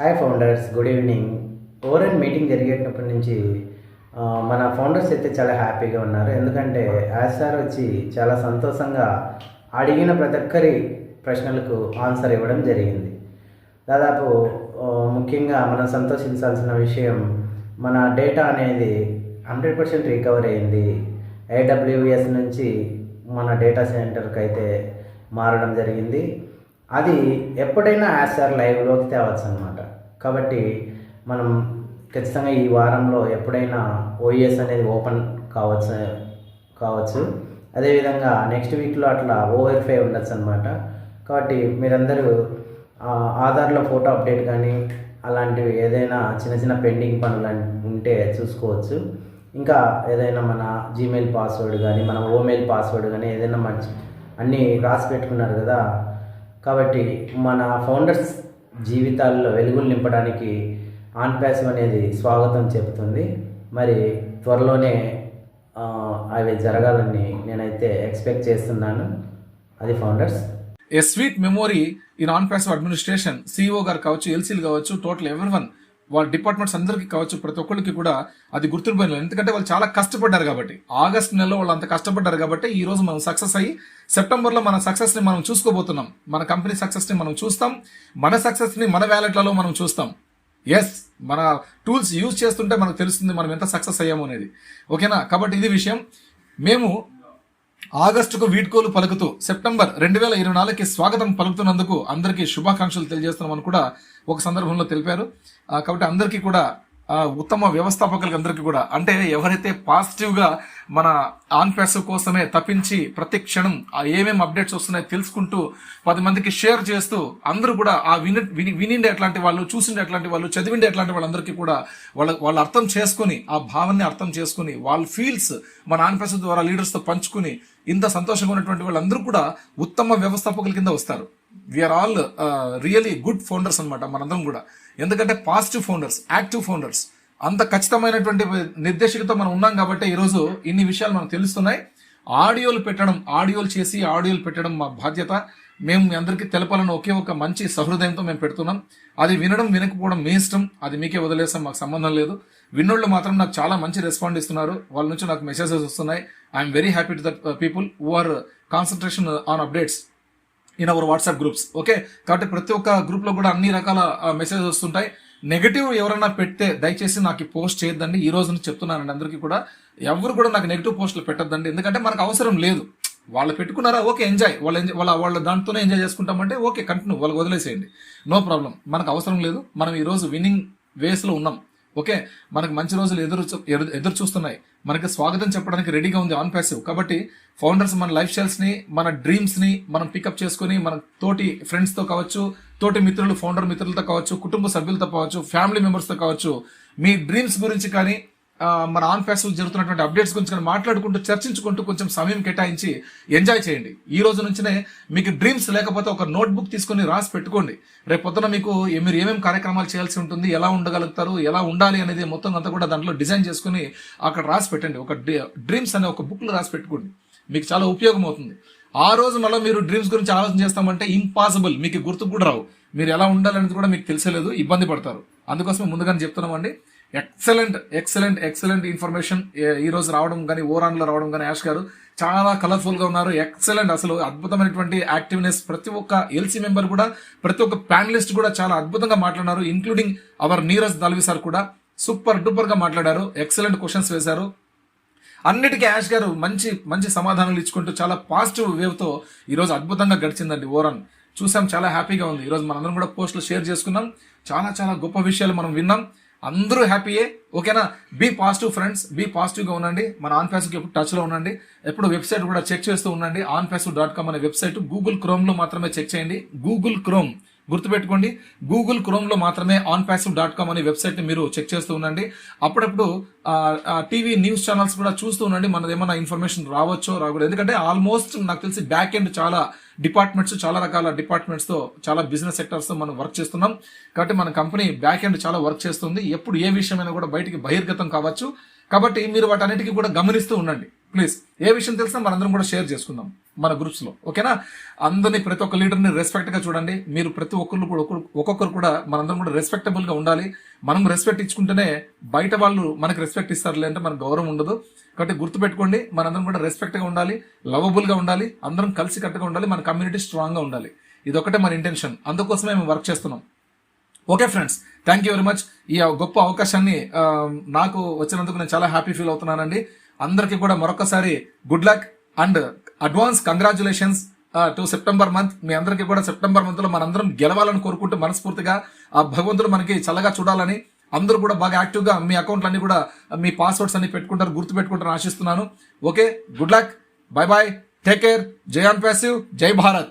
Hi founders good evening overall meeting జరిగేటప్పటి నుంచి మన founders అయితే చాలా హ్యాపీగా ఉన్నారు. ఎందుకంటే యాజ్ సార్ వచ్చి చాలా సంతోషంగా అడిగిన ప్రతి ఒక్కరి ప్రశ్నలకు ఆన్సర్ ఇవ్వడం జరిగింది. దాదాపు ముఖ్యంగా మనం సంతోషించాల్సిన విషయం మన డేటా అనేది హండ్రెడ్ పర్సెంట్ రికవర్ అయింది. ఏడబ్ల్యూఎస్ నుంచి మన డేటా సెంటర్కి అయితే మారడం జరిగింది. అది ఎప్పుడైనా యాస్ఆర్ లైవ్లోకి తేవచ్చు అనమాట కాబట్టి మనం ఖచ్చితంగా ఈ వారంలో ఎప్పుడైనా ఓఎస్ అనేది ఓపెన్ కావచ్చు కావచ్చు. అదేవిధంగా నెక్స్ట్ వీక్లో అట్లా ఓఎఫ్ఐ ఉండొచ్చు అనమాట కాబట్టి మీరందరూ ఆధార్లో ఫోటో అప్డేట్ కానీ అలాంటివి ఏదైనా చిన్న చిన్న పెండింగ్ పనులు ఉంటే చూసుకోవచ్చు. ఇంకా ఏదైనా మన జీమెయిల్ పాస్వర్డ్ కానీ మన ఓమెయిల్ పాస్వర్డ్ కానీ ఏదైనా మంచి అన్నీ రాసి పెట్టుకున్నారు కదా కాబట్టి మన ఫౌండర్స్ జీవితాల్లో వెలుగులు నింపడానికి ఆన్ ప్యాసివ్ అనేది స్వాగతం చెబుతుంది. మరి త్వరలోనే అవి జరగాలని నేనైతే ఎక్స్పెక్ట్ చేస్తున్నాను. అది founders a sweet memory in ONPASSIVE administration CEO గారు కావచ్చు ఎల్సీలు కావచ్చు టోటల్ ఎవరి వన్ వాళ్ళ డిపార్ట్మెంట్స్ అందరికీ కావచ్చు ప్రతి ఒక్కరికి కూడా అది గుర్తుండిపోయిన ఎందుకంటే వాళ్ళు చాలా కష్టపడ్డారు కాబట్టి. ఆగస్ట్ నెలలో వాళ్ళు అంత కష్టపడ్డారు కాబట్టి ఈ రోజు మనం సక్సెస్ అయ్యి సెప్టెంబర్లో మన సక్సెస్ని మనం చూసుకోబోతున్నాం. మన కంపెనీ సక్సెస్ని మనం చూస్తాం. మన సక్సెస్ని మన వ్యాలెట్లలో మనం చూస్తాం. ఎస్ మన టూల్స్ యూజ్ చేస్తుంటే మనకు తెలుస్తుంది మనం ఎంత సక్సెస్ అయ్యాము అనేది. ఓకేనా? కాబట్టి ఇది విషయం. మేము ఆగస్టుకు వీడ్కోలు పలుకుతూ సెప్టెంబర్ రెండు వేల ఇరవై నాలుగుకి స్వాగతం పలుకుతున్నందుకు అందరికీ శుభాకాంక్షలు తెలియజేస్తున్నామని కూడా ఒక సందర్భంలో తెలిపారు. కాబట్టి అందరికీ కూడా ఉత్తమ వ్యవస్థాపకులకి అందరికీ కూడా అంటే ఎవరైతే పాజిటివ్గా మన ఆన్ ప్యాసివ్ కోసమే తప్పించి ప్రతి క్షణం ఆ ఏమేమి అప్డేట్స్ వస్తున్నాయో తెలుసుకుంటూ పది మందికి షేర్ చేస్తూ అందరూ కూడా ఆ విని విని వినిండే అట్లాంటి వాళ్ళు చూసిండే అట్లాంటి వాళ్ళు చదివిండే అట్లాంటి వాళ్ళందరికీ కూడా వాళ్ళ వాళ్ళు అర్థం చేసుకుని ఆ భావాన్ని అర్థం చేసుకుని వాళ్ళ ఫీల్స్ మన ఆన్ ప్యాసివ్ ద్వారా లీడర్స్తో పంచుకుని ఇంత సంతోషంగా ఉన్నటువంటి వాళ్ళందరూ కూడా ఉత్తమ వ్యవస్థాపకుల కింద వస్తారు. We are all really good founders అనమాట మనందరం కూడా. ఎందుకంటే పాజిటివ్ ఫౌండర్స్ యాక్టివ్ ఫౌండర్స్ అంత ఖచ్చితమైనటువంటి నిర్దేశకతో మనం ఉన్నాం కాబట్టి ఈరోజు ఇన్ని విషయాలు మనకు తెలుస్తున్నాయి. ఆడియోలు పెట్టడం ఆడియోలు చేసి ఆడియోలు పెట్టడం మా బాధ్యత. మేము మీ అందరికీ తెలపాలని ఒకే ఒక మంచి సహృదయంతో మేము పెడుతున్నాం. అది వినడం వినకపోవడం మీ ఇష్టం. అది మీకే వదిలేస్తాం మాకు సంబంధం లేదు. విన్నోళ్ళు మాత్రం నాకు చాలా మంచి రెస్పాండ్ ఇస్తున్నారు. వాళ్ళ నుంచి నాకు మెసేజెస్ వస్తున్నాయి. I'm very happy to that people who are concentration on updates in our WhatsApp groups okay కాబట్టి ప్రతి ఒక్క గ్రూప్లో కూడా అన్ని రకాల uh, మెసేజెస్ వస్తుంటాయి. నెగటివ్ ఎవరైనా పెడితే దయచేసి నాకు పోస్ట్ చేయొద్దండి. ఈ రోజు నుంచి చెప్తున్నానండి అందరికీ కూడా. ఎవరు కూడా నాకు నెగిటివ్ పోస్టులు పెట్టద్దండి. ఎందుకంటే మనకు అవసరం లేదు. వాళ్ళు పెట్టుకున్నారా? ఓకే ఎంజాయ్ వాళ్ళు ఎంజాయ్ వాళ్ళ వాళ్ళ దాంతోనే ఎంజాయ్ చేసుకుంటామంటే ఓకే కంటిన్యూ వాళ్ళకి వదిలేసేయండి. నో ప్రాబ్లం మనకు అవసరం లేదు. మనం ఈ రోజు విన్నింగ్ వేస్లో ఉన్నాం. ఓకే మనకు మంచి రోజులు ఎదురు చూ- ఎదురు చూస్తున్నాయి. మనకి స్వాగతం చెప్పడానికి రెడీగా ఉంది ఆన్ ప్యాసివ్ కాబట్టి ఫౌండర్స్ మన లైఫ్ స్టైల్స్ని మన డ్రీమ్స్ని మనం పికప్ చేసుకుని మన తోటి ఫ్రెండ్స్తో కావచ్చు తోటి మిత్రులు ఫౌండర్ మిత్రులతో కావచ్చు కుటుంబ సభ్యులతో కావచ్చు ఫ్యామిలీ మెంబర్స్తో కావచ్చు మీ డ్రీమ్స్ గురించి కానీ మన ఆన్ ప్యాసివ్ జరుగుతున్నటువంటి అప్డేట్స్ గురించి కానీ మాట్లాడుకుంటూ చర్చించుకుంటూ కొంచెం సమయం కేటాయించి ఎంజాయ్ చేయండి. ఈ రోజు నుంచినే మీకు డ్రీమ్స్ లేకపోతే ఒక నోట్బుక్ తీసుకుని తీసుకొని రాసి పెట్టుకోండి. రేపు పొద్దున మీకు మీరు ఏమేమి కార్యక్రమాలు చేయాల్సి ఉంటుంది ఎలా ఉండగలుగుతారు ఎలా ఉండాలి అనేది మొత్తం అంతా కూడా దాంట్లో డిజైన్ చేసుకుని అక్కడ రాసి పెట్టండి. ఒక డ్రీమ్స్ అనే ఒక బుక్లో రాసి పెట్టుకోండి. మీకు చాలా ఉపయోగం అవుతుంది. ఆ రోజు మళ్ళీ మీరు డ్రీమ్స్ గురించి ఆలోచన చేస్తామంటే ఇంపాసిబుల్ మీకు గుర్తు కూడా రావు. మీరు ఎలా ఉండాలనేది కూడా మీకు తెలిసలేదు ఇబ్బంది పడతారు. అందుకోసమే ముందుగానే చెప్తున్నామండి. ఎక్సలెంట్ ఎక్సలెంట్ ఎక్సలెంట్ ఇన్ఫర్మేషన్ ఈ రోజు రావడం కానీ ఓరాన్లో రావడం కానీ యాష్ గారు చాలా కలర్ఫుల్గా ఉన్నారు. ఎక్సలెంట్ అసలు అద్భుతమైనటువంటి యాక్టివ్నెస్ ప్రతి ఒక్క ఎల్సీ మెంబర్ కూడా ప్రతి ఒక్క ప్యానలిస్ట్ కూడా చాలా అద్భుతంగా మాట్లాడినారు including our Neeraj Dalvi sir కూడా. సూపర్ డూపర్గా మాట్లాడారు. ఎక్సలెంట్ క్వశ్చన్స్ వేశారు. అన్నిటికీ యాష్ గారు మంచి మంచి సమాధానాలు ఇచ్చుకుంటూ చాలా పాజిటివ్ వేవ్తో అద్భుతంగా గడిచిందండి ఓవరాల్ చూసాం చాలా హ్యాపీగా ఉంది. ఈరోజు మనందరం కూడా పోస్టులు షేర్ చేసుకున్నాం. చాలా చాలా గొప్ప విషయాలు మనం విన్నాం. అందరూ హ్యాపీయే. ఓకేనా? Be positive friends. బీ పాజిటివ్గా ఉండండి. మన ఆన్ ఫేస్బుక్ ఎప్పుడు టచ్లో ఉండండి. ఎప్పుడు వెబ్సైట్ కూడా చెక్ చేస్తూ ఉండండి. ఆన్ ఫేస్బుక్ డాట్ కామ్ అనే వెబ్సైట్ గూగుల్ క్రోమ్లో మాత్రమే చెక్ చేయండి. Google Chrome. గుర్తుపెట్టుకోండి గూగుల్ క్రోమ్లో మాత్రమే ఆన్ ప్యాసివ్ డాట్ కామ్ అనే వెబ్సైట్ని మీరు చెక్ చేస్తూ ఉండండి. అప్పుడప్పుడు టీవీ న్యూస్ ఛానల్స్ కూడా చూస్తూ ఉండండి మనది ఏమైనా ఇన్ఫర్మేషన్ రావచ్చో రాకూడదు. ఎందుకంటే ఆల్మోస్ట్ నాకు తెలిసి బ్యాక్ ఎండ్ చాలా డిపార్ట్మెంట్స్ చాలా రకాల డిపార్ట్మెంట్స్తో చాలా బిజినెస్ సెక్టర్స్తో మనం వర్క్ చేస్తున్నాం. కాబట్టి మన కంపెనీ బ్యాక్ ఎండ్ చాలా వర్క్ చేస్తుంది. ఎప్పుడు ఏ విషయమైనా కూడా బయటికి బహిర్గతం కావచ్చు. కాబట్టి మీరు వాటన్నిటికీ కూడా గమనిస్తూ ఉండండి ప్లీజ్ ఏ విషయం తెలిసినా మనందరం కూడా షేర్ చేసుకుందాం. మన గ్రూప్స్లో. ఓకేనా? అందరినీ ప్రతి ఒక్క లీడర్ని రెస్పెక్ట్గా చూడండి. మీరు ప్రతి ఒక్కరు కూడా ఒక్కొక్కరు- ఒక్కొక్కరు కూడా మనందరం కూడా రెస్పెక్టబుల్గా ఉండాలి. మనం రెస్పెక్ట్ ఇచ్చుకుంటేనే బయట వాళ్ళు మనకి రెస్పెక్ట్ ఇస్తారు లేదంటే మనకు గౌరవం ఉండదు. కాబట్టి గుర్తుపెట్టుకోండి మనందరం కూడా రెస్పెక్ట్గా ఉండాలి లవబుల్గా ఉండాలి అందరం కలిసి కట్టుగా ఉండాలి మన కమ్యూనిటీ స్ట్రాంగ్గా ఉండాలి. ఇది ఒకటే మన ఇంటెన్షన్ అందుకోసమే మేము వర్క్ చేస్తున్నాం. Okay friends thank you very much ఈ గొప్ప అవకాశాన్ని నాకు వచ్చినందుకు నేను చాలా హ్యాపీ ఫీల్ అవుతున్నానండి. అందరికీ కూడా మరొకసారి good luck and advance congratulations to September month. మీ అందరికీ కూడా సెప్టెంబర్ మంత్లో మనందరం గెలవాలని కోరుకుంటూ మనస్ఫూర్తిగా ఆ భగవంతుడు మనకి చల్లగా చూడాలని అందరూ కూడా బాగా యాక్టివ్గా మీ అకౌంట్లన్నీ కూడా మీ పాస్వర్డ్స్ అన్ని పెట్టుకుంటారు గుర్తు పెట్టుకుంటారని ఆశిస్తున్నాను. Okay good luck bye bye take care జై ఆన్ ప్యాసివ్ జై భారత్.